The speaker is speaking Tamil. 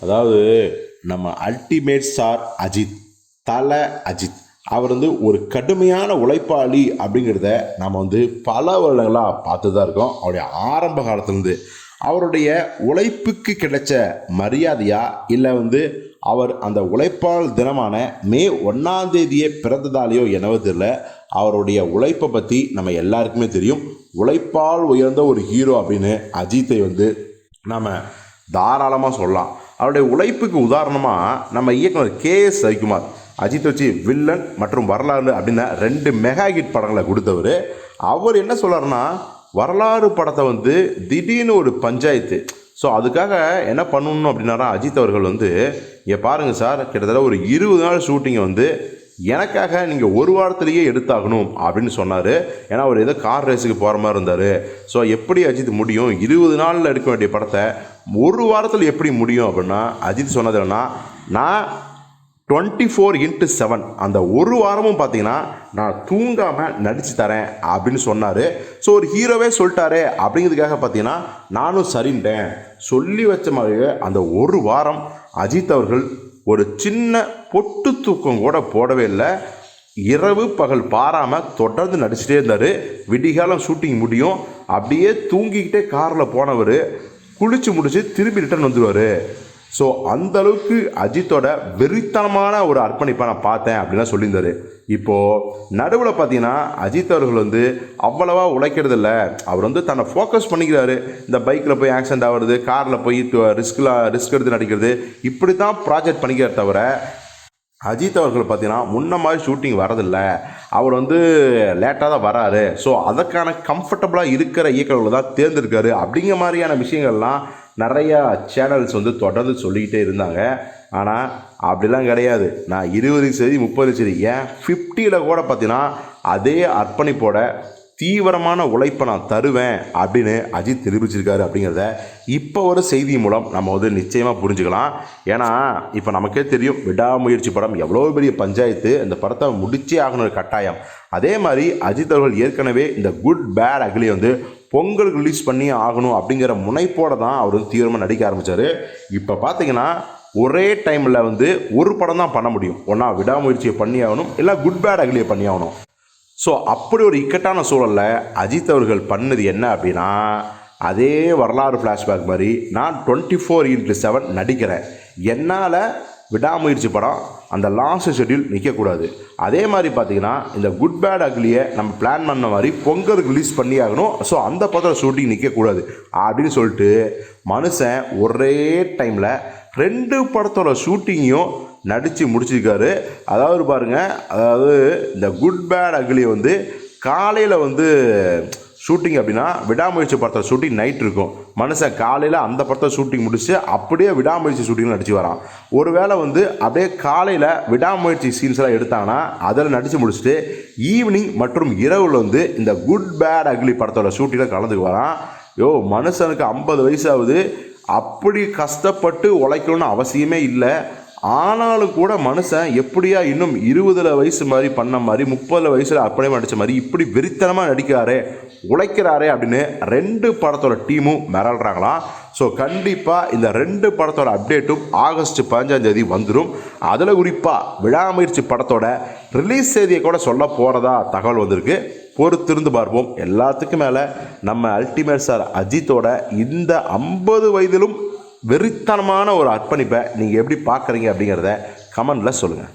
அதாவது நம்ம அல்டிமேட் ஸ்டார் அஜித் தல அஜித். அவர் வந்து ஒரு கடுமையான உழைப்பாளி அப்படிங்கிறத நம்ம வந்து பல வருடங்களாக பார்த்து தான் இருக்கோம். அவருடைய ஆரம்ப காலத்துலேருந்து. அவருடைய உழைப்புக்கு கிடைச்ச மரியாதையா இல்லை வந்து அவர் அந்த உழைப்பால் தினமான மே ஒன்றாம் தேதியே பிறந்ததாலேயோ என்னவோ தெரியல. அவருடைய உழைப்பை பற்றி நம்ம எல்லாருக்குமே தெரியும். உழைப்பால் உயர்ந்த ஒரு ஹீரோ அப்படின்னு அஜித்தை வந்து நம்ம தாராளமாக சொல்லலாம். அவருடைய உழைப்புக்கு உதாரணமாக நம்ம இயக்குனர் கே எஸ் ரவிக்குமார் அஜித் வச்சு வில்லன் மற்றும் வரலாறு அப்படின்னா ரெண்டு மெகா ஹிட் படங்களை கொடுத்தவர். அவர் என்ன சொல்கிறாருன்னா வரலாறு படத்தை வந்து திடீர்னு ஒரு பஞ்சாயத்து. ஸோ அதுக்காக என்ன பண்ணணும் அப்படின்னாரா அஜித் அவர்கள் வந்து இங்கே பாருங்கள் சார் கிட்டத்தட்ட ஒரு இருபது நாள் ஷூட்டிங்கை வந்து எனக்காக நீங்கள் ஒரு வாரத்திலேயே எடுத்தாகணும் அப்படின்னு சொன்னார். ஏன்னா அவர் ஏதோ கார் ரேஸுக்கு போகிற மாதிரி இருந்தார். ஸோ எப்படி அஜித் முடியும்? இருபது நாளில் எடுக்க வேண்டிய படத்தை ஒரு வாரத்தில் எப்படி முடியும் அப்படின்னா அஜித் சொன்னது என்னன்னா நான் டுவெண்ட்டி ஃபோர் இன்ட்டு செவன் அந்த ஒரு வாரமும் பார்த்தீங்கன்னா நான் தூங்காமல் நடித்து தரேன் அப்படின்னு சொன்னார். ஸோ ஒரு ஹீரோவே சொல்லிட்டாரே அப்படிங்கிறதுக்காக பார்த்தீங்கன்னா நானும் சரின்ட்டேன். சொல்லி வச்ச மாதிரியே அந்த ஒரு வாரம் அஜித் அவர்கள் ஒரு சின்ன பொட்டு தூக்கம் கூட போடவே இல்லை. இரவு பகல் பாராமல் தொடர்ந்து நடிச்சிட்டே இருந்தார். விடிகாலம் ஷூட்டிங் முடியும். அப்படியே தூங்கிக்கிட்டே காரில் போனவர் குளித்து முடித்து திரும்பி ரிட்டர்ன் வந்துடுவார் ஸோ அந்த அளவுக்கு அஜித்தோட வெறித்தனமான ஒரு அர்ப்பணிப்பை நான் பார்த்தேன் அப்படின்லாம் சொல்லியிருந்தாரு. இப்போது நடுவில் பார்த்தீங்கன்னா அஜித் அவர்கள் வந்து அவ்வளவா உழைக்கிறது இல்லை அவர் வந்து தன்னை ஃபோக்கஸ் பண்ணிக்கிறாரு. இந்த பைக்கில் போய் ஆக்சிடென்ட் ஆகிறது காரில் போய் ரிஸ்கில் ரிஸ்க் எடுத்து நடிக்கிறது இப்படி தான் ப்ராஜெக்ட் பண்ணிக்கிறார் தவிர அஜித் அவர்கள் பார்த்தீங்கன்னா முன்ன மாதிரி ஷூட்டிங் வரதில்ல. அவர் வந்து லேட்டாக தான் வராரு. ஸோ அதற்கான கம்ஃபர்டபுளாக இருக்கிற இயக்குநர்கள் தான் தேர்ந்தெடுக்காரு அப்படிங்கிற மாதிரியான விஷயங்கள்லாம் நிறையா சேனல்ஸ் வந்து தொடர்ந்து சொல்லிக்கிட்டே இருந்தாங்க. ஆனால் அப்படிலாம் கிடையாது. நான் இருபது சரி முப்பது சரி ஏன் ஃபிஃப்டியில் கூட பார்த்தீங்கன்னா அதே அர்ப்பணிப்போட தீவிரமான உழைப்பை நான் தருவேன் அப்படின்னு அஜித் தெரிவிச்சிருக்காரு அப்படிங்கிறத இப்போ ஒரு செய்தி மூலம் நம்ம வந்து நிச்சயமாக புரிஞ்சுக்கலாம். ஏன்னா இப்போ நமக்கே தெரியும் விடாமுயற்சி படம் எவ்வளோ பெரிய பஞ்சாயத்து இந்த படத்தை முடிச்சே ஆகணும் ஒரு கட்டாயம். அதே மாதிரி அஜித் அவர்கள் ஏற்கனவே இந்த குட் பேட் அக்லி வந்து பொங்கலுக்கு ரிலீஸ் பண்ணி ஆகணும் அப்படிங்கிற முனைப்போட தான் அவர் வந்து தீவிரமாக நடிக்க ஆரம்பித்தார் இப்போ பார்த்தீங்கன்னா ஒரே டைமில் வந்து ஒரு படம் தான் பண்ண முடியும். ஒன்றா விடாமுயற்சியை பண்ணி ஆகணும் இல்லை குட் பேட் அகிலியை பண்ணி ஆகணும். ஸோ அப்படி ஒரு இக்கட்டான சூழலில் அஜித் அவர்கள் பண்ணது என்ன அப்படின்னா அதே வரலாறு ஃப்ளாஷ்பேக் மாதிரி நான் டுவெண்ட்டி ஃபோர் இன்ட்டு செவன் நடிக்கிறேன். என்னால் விடாமுயற்சி படம் அந்த லாஸ்ட் ஷெட்யூல் நிற்கக்கூடாது அதே மாதிரி பார்த்தீங்கன்னா இந்த குட் பேட் அக்லியை நம்ம பிளான் பண்ண மாதிரி பொங்கல் ரிலீஸ் பண்ணி ஆகணும். ஸோ அந்த படத்தில் ஷூட்டிங் நிற்கக்கூடாது அப்படின்னு சொல்லிட்டு மனுஷன் ஒரே டைமில் ரெண்டு படத்தோட ஷூட்டிங்கையும் நடித்து முடிச்சிருக்காரு. அதாவது பாருங்க அதாவது இந்த குட் பேட் அக்லியை வந்து காலையில் வந்து ஷூட்டிங் அப்படின்னா விடாமுயற்சி படத்தில் ஷூட்டிங் நைட் இருக்கும். மனுஷன் காலையில் அந்த படத்தை ஷூட்டிங் முடிச்சு அப்படியே விடாமுயற்சி ஷூட்டிங்கில் நடிச்சு வரான். ஒருவேளை வந்து அப்படியே காலையில் விடாமுயற்சி சீன்ஸ் எல்லாம் எடுத்தாங்கன்னா அதில் நடித்து முடிச்சுட்டு ஈவினிங் மற்றும் இரவில் வந்து இந்த குட் பேட் அக்லி படத்தோட ஷூட்டிங்கில் கலந்துக்கு வரான். யோ மனுஷனுக்கு ஐம்பது வயசாகுது அப்படி கஷ்டப்பட்டு உழைக்கணும்னு அவசியமே இல்லை. ஆனாலும் கூட மனுஷன் எப்படியா இன்னும் இருபதுல வயசு மாதிரி பண்ண மாதிரி முப்பதுல வயசில் அப்படியே நடித்த மாதிரி இப்படி வெறித்தனமாக நடிக்கிறாரே உழைக்கிறாரே அப்படின்னு ரெண்டு படத்தோட டீமும் மிரள்றாங்களாம் ஸோ கண்டிப்பாக இந்த ரெண்டு படத்தோட அப்டேட்டும் ஆகஸ்ட் பதினஞ்சாம் தேதி வந்துடும் அதில் குறிப்பாக விழாமுயற்சி படத்தோட ரிலீஸ் செய்தியை கூட சொல்ல போகிறதா தகவல் வந்திருக்கு. பொறுத்திருந்து பார்ப்போம். எல்லாத்துக்கும் மேலே நம்ம அல்டிமேட் சார் அஜித்தோட இந்த ஐம்பது வயதிலும் வெறித்தனமான ஒரு அர்ப்பணிப்பை நீங்கள் எப்படி பார்க்குறீங்க அப்படிங்கிறத கமெண்டில் சொல்லுங்கள்